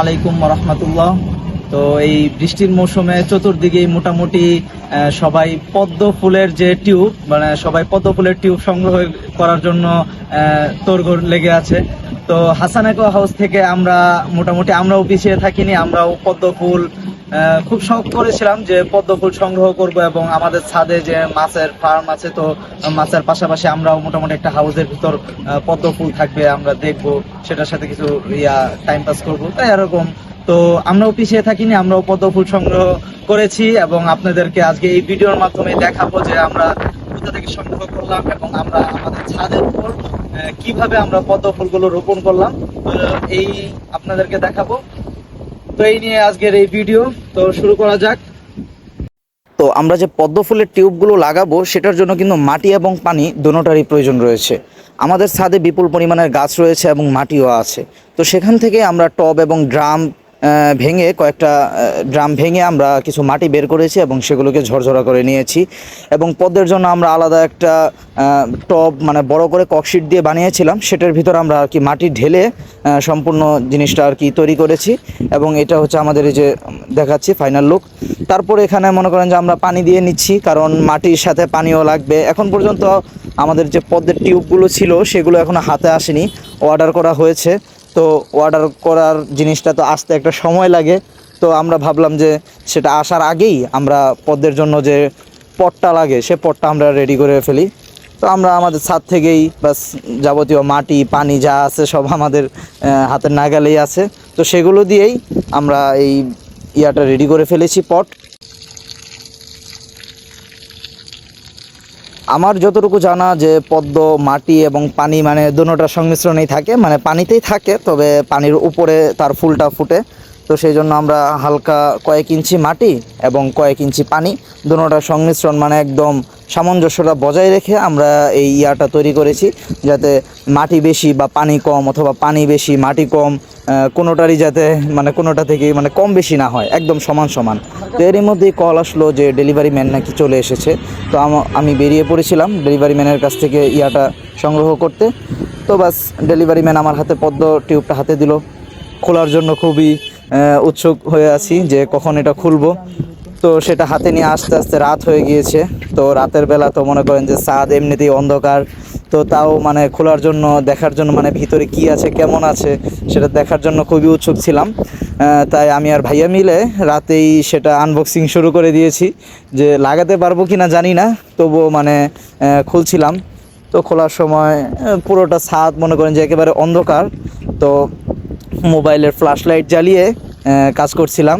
আলাইকুম রহমতুল্লাহ তো এই বৃষ্টির মৌসুমে চতুর্দিকে মোটামুটি সবাই পদ্ম ফুলের যে টিউব মানে সবাই পদ্ম ফুলের টিউব সংগ্রহ করার জন্য তোড়গোড় লেগে আছে। তো হাসানাকো হাউস থেকে আমরা মোটামুটি আমরাও পিছিয়ে থাকিনি, আমরাও পদ্ম ফুল খুব শখ করেছিলাম যে পদ্ম ফুল সংগ্রহ করব এবং আমাদের ছাদে যে মাছের ফার্ম আছে, তো মাছের পাশাপাশি আমরাও মোটামুটি একটা হাউসের ভিতর পদ্ম ফুল থাকবে, আমরা দেখব, সেটার সাথে কিছু ইয়া টাইম পাস করব, তাই এরকম। তো আমরাও পিছিয়ে থাকিনি, আমরাও পদ্ম ফুল সংগ্রহ করেছি এবং আপনাদেরকে আজকে এই ভিডিওর মাধ্যমে দেখাবো যে আমরা কোথা থেকে সংগ্রহ করলাম এবং আমরা আমাদের ছাদের উপর কীভাবে আমরা পদ্ম ফুলগুলো রোপণ করলাম। এই আপনাদেরকে দেখাবো। তো এই নিয়ে আজকের এই ভিডিও তো শুরু করা যাক। তো আমরা যে পদ্ম ফুলের টিউবগুলো লাগাবো, সেটার জন্য কিন্তু মাটি এবং পানি দুটোটারই প্রয়োজন রয়েছে। আমাদের ছাদে বিপুল পরিমাণের গাছ রয়েছে এবং মাটিও আছে। তো সেখান থেকে আমরা টব এবং ড্রাম ভেঙে কয়েকটা ড্রাম ভেঙে আমরা কিছু মাটি বের করেছি এবং সেগুলোকে ঝরঝরা করে নিয়েছি। এবং পদ্মের জন্য আমরা আলাদা একটা টব মানে বড় করে ককশিট দিয়ে বানিয়েছিলাম। সেটার ভিতর আমরা আর কি মাটি ঢেলে সম্পূর্ণ জিনিসটা আর কি তৈরি করেছি। এবং এটা হচ্ছে আমাদের এই যে দেখাচ্ছি ফাইনাল লুক তারপর এখানে মনে করেন যে আমরা পানি দিয়ে নিচ্ছি, কারণ মাটির সাথে পানিও লাগবে। এখন পর্যন্ত আমাদের যে পদ্মের টিউবগুলো ছিল, সেগুলো এখনও হাতে আসেনি। অর্ডার করা হয়েছে। তো অর্ডার করার জিনিসটা তো আসতে একটা সময় লাগে। তো আমরা ভাবলাম যে সেটা আসার আগেই আমরা পদ্মের জন্য যে পটটা লাগে, সে পটটা আমরা রেডি করে ফেলি। তো আমরা আমাদের ছাদ থেকেই বাস যাবতীয় মাটি, পানি যা আছে সব আমাদের হাতের নাগালেই আছে। তো সেগুলো দিয়েই আমরা এই ইয়াটা রেডি করে ফেলেছি পট। আমার যতটুকু জানা যে পদ্ম, মাটি এবং পানি মানে দুটোটার সংমিশ্রণেই থাকে মানে পানিতেই থাকে, তবে পানির উপরে তার ফুলটা ফুটে। তো সেই জন্য আমরা হালকা কয়েক ইঞ্চি মাটি এবং কয়েক ইঞ্চি পানি দুটোটার সংমিশ্রণ মানে একদম সামঞ্জস্যটা বজায় রেখে আমরা এই ইয়াটা তৈরি করেছি, যাতে মাটি বেশি বা পানি কম অথবা পানি বেশি, মাটি কম কোনোটারই যাতে মানে কোনোটা থেকে মানে কম বেশি না হয়, একদম সমান সমান। তো এরই মধ্যেই কল আসলো যে ডেলিভারি ম্যান নাকি চলে এসেছে। তো আমি বেরিয়ে পড়েছিলাম ডেলিভারি ম্যানের কাছ থেকে ইয়াটা সংগ্রহ করতে। তো বাস ডেলিভারি ম্যান আমার হাতে পদ্ম টিউবটা হাতে দিল। খোলার জন্য খুবই উৎসুক হয়ে আছি যে কখন এটা খুলবো। তো সেটা হাতে নিয়ে আস্তে আস্তে রাত হয়ে গিয়েছে। তো রাতের বেলা তো মনে করেন যে ছাদ এমনিতেই অন্ধকার। তো তাও মানে খোলার জন্য, দেখার জন্য মানে ভিতরে কি আছে, কেমন আছে, সেটা দেখার জন্য খুবই উৎসুক ছিলাম। তাই আমি আর ভাইয়া মিলে রাতেই সেটা আনবক্সিং শুরু করে দিয়েছি। যে লাগাতে পারব কি না জানি না, তবুও মানে খুলছিলাম। তো খোলার সময় পুরোটা ছাদ মনে করেন যে একেবারে অন্ধকার। তো মোবাইলের ফ্ল্যাশ লাইট জ্বালিয়ে কাজ করছিলাম।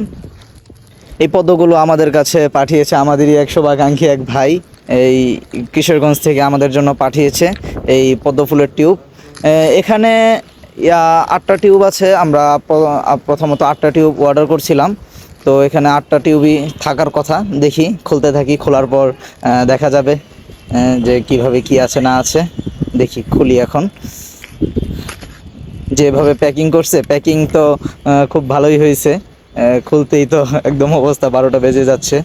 এই পদ্মগুলো আমাদের কাছে পাঠিয়েছে আমাদেরই একশো বাগাঙ্ক্ষী এক ভাই, এই কিশোরগঞ্জ থেকে আমাদের জন্য পাঠিয়েছে এই পদ্ম ফুলের টিউব এখানে আটটা টিউব আছে, আমরা প্রথমত আটটা টিউব অর্ডার করছিলাম। তো এখানে আটটা টিউবই থাকার কথা, দেখি, খুলতে থাকি, খোলার পর দেখা যাবে যে কীভাবে কি আছে না আছে, দেখি, খুলি এখন। যেভাবে প্যাকিং করছে প্যাকিং তো খুব ভালোই হয়েছে। খুলতেই তো একদম অবস্থা বারোটা বেজে যাচ্ছে।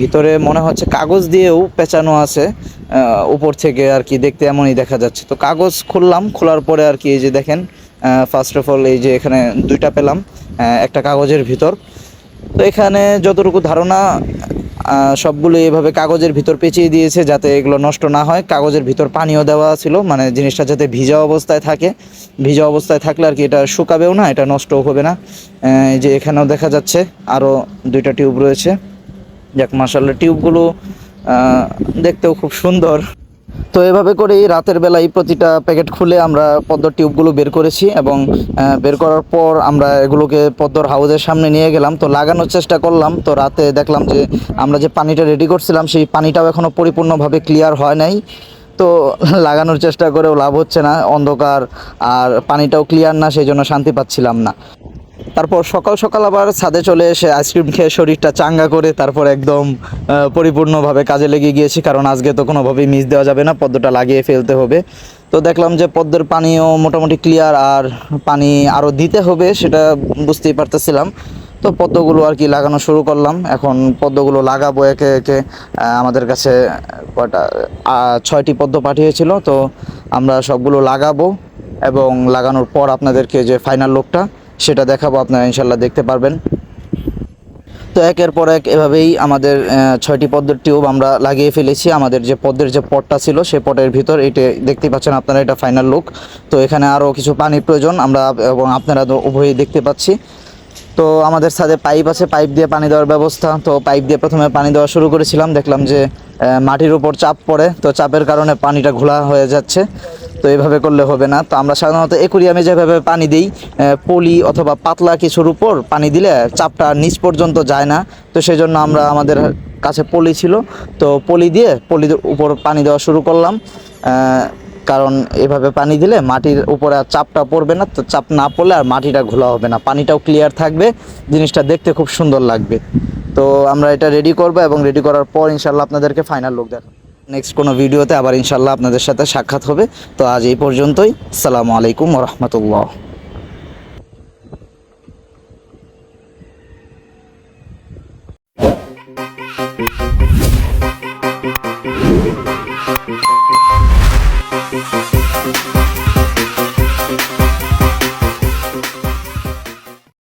ভিতরে মনে হচ্ছে কাগজ দিয়েও পেঁচানো আছে। উপর থেকে আর কি দেখতে এমনই দেখা যাচ্ছে। তো কাগজ খুললাম, খোলার পরে আর কি এই যে দেখেন ফার্স্ট অফ অল এই যে এখানে দুইটা পেলাম একটা কাগজের ভিতর। তো এখানে যতটুকু ধারণা সবগুলো এভাবে কাগজের ভিতর পেঁচিয়ে দিয়েছে যাতে এগুলো নষ্ট না হয়। কাগজের ভিতর পানিও দেওয়া ছিল মানে জিনিসটা যাতে ভিজা অবস্থায় থাকে। ভিজা অবস্থায় থাকলে আর কি এটা শুকাবেও না, এটা নষ্টও হবে না। এই যে এখানেও দেখা যাচ্ছে আরও দুইটা টিউব রয়েছে। যাক মার্শাল টিউবগুলো দেখতেও খুব সুন্দর। তো এভাবে করেই রাতের বেলায় প্রতিটা প্যাকেট খুলে আমরা পদ্মর টিউবগুলো বের করেছি এবং বের করার পর আমরা এগুলোকে পদ্মর হাউজের সামনে নিয়ে গেলাম। তো লাগানোর চেষ্টা করলাম। তো রাতে দেখলাম যে আমরা যে পানিটা রেডি করছিলাম, সেই পানিটাও এখনও পরিপূর্ণভাবে ক্লিয়ার হয় নাই। তো লাগানোর চেষ্টা করেও লাভ হচ্ছে না। অন্ধকার আর পানিটাও ক্লিয়ার না, সেই জন্য শান্তি পাচ্ছিলাম না। তারপর সকাল সকাল আবার ছাদে চলে এসে আইসক্রিম খেয়ে শরীরটা চাঙ্গা করে তারপর একদম পরিপূর্ণভাবে কাজে লেগে গিয়েছি, কারণ আজকে তো কোনোভাবেই মিস দেওয়া যাবে না, পদ্মটা লাগিয়ে ফেলতে হবে। তো দেখলাম যে পদ্মের পানিও মোটামুটি ক্লিয়ার আর পানি আরও দিতে হবে সেটা বুঝতেই পারতেছিলাম। তো পদ্মগুলো আর কি লাগানো শুরু করলাম, এখন পদ্মগুলো লাগাবো একে একে। আমাদের কাছে কয়টা ছয়টি পদ্ম পাঠিয়েছিল, তো আমরা সবগুলো লাগাবো এবং লাগানোর পর আপনাদেরকে যে ফাইনাল লুকটা সেটা দেখাবো, আপনারা ইনশাল্লাহ দেখতে পারবেন। তো একের পর এক এভাবেই আমাদের ছয়টি পদ্মের টিউব আমরা লাগিয়ে ফেলেছি। আমাদের যে পদ্মের যে পটটা ছিল সেই পটের ভিতর এটা দেখতে পাচ্ছেন আপনারা, এটা ফাইনাল লুক তো এখানে আরও কিছু পানির প্রয়োজন, আমরা, এবং আপনারা উভয়ই দেখতে পাচ্ছি। তো আমাদের ছাদে পাইপ আছে, পাইপ দিয়ে পানি দেওয়ার ব্যবস্থা। তো পাইপ দিয়ে প্রথমে পানি দেওয়া শুরু করেছিলাম, দেখলাম যে মাটির উপর চাপ পড়ে। তো চাপের কারণে পানিটা ঘোলা হয়ে যাচ্ছে। তো এভাবে করলে হবে না। তো আমরা সাধারণত একুরিয়ামে যেভাবে পানি দিই পলি অথবা পাতলা কিছুর উপর পানি দিলে চাপটা নিচ পর্যন্ত যায় না। তো সেই জন্য আমরা আমাদের কাছে পলি ছিল। তো পলি দিয়ে পলির উপর পানি দেওয়া শুরু করলাম। কারণ এভাবে পানি দিলে মাটির উপরে আর চাপটা পড়বে না। তো চাপ না পড়লে আর মাটিটা ঘোলা হবে না। পানিটাও ক্লিয়ার থাকবে। জিনিসটা দেখতে খুব সুন্দর লাগবে। তো আমরা এটা রেডি করব এবং রেডি করার পর ইনশাল্লাহ আপনাদেরকে ফাইনাল লুক দেখাবো। নেক্সট কোনো ভিডিওতে আবার ইনশাল্লাহ আপনাদের সাথে সাক্ষাৎ হবে। তো আজ এই পর্যন্তই। সালামু আলাইকুম রহমতুল্লাহ।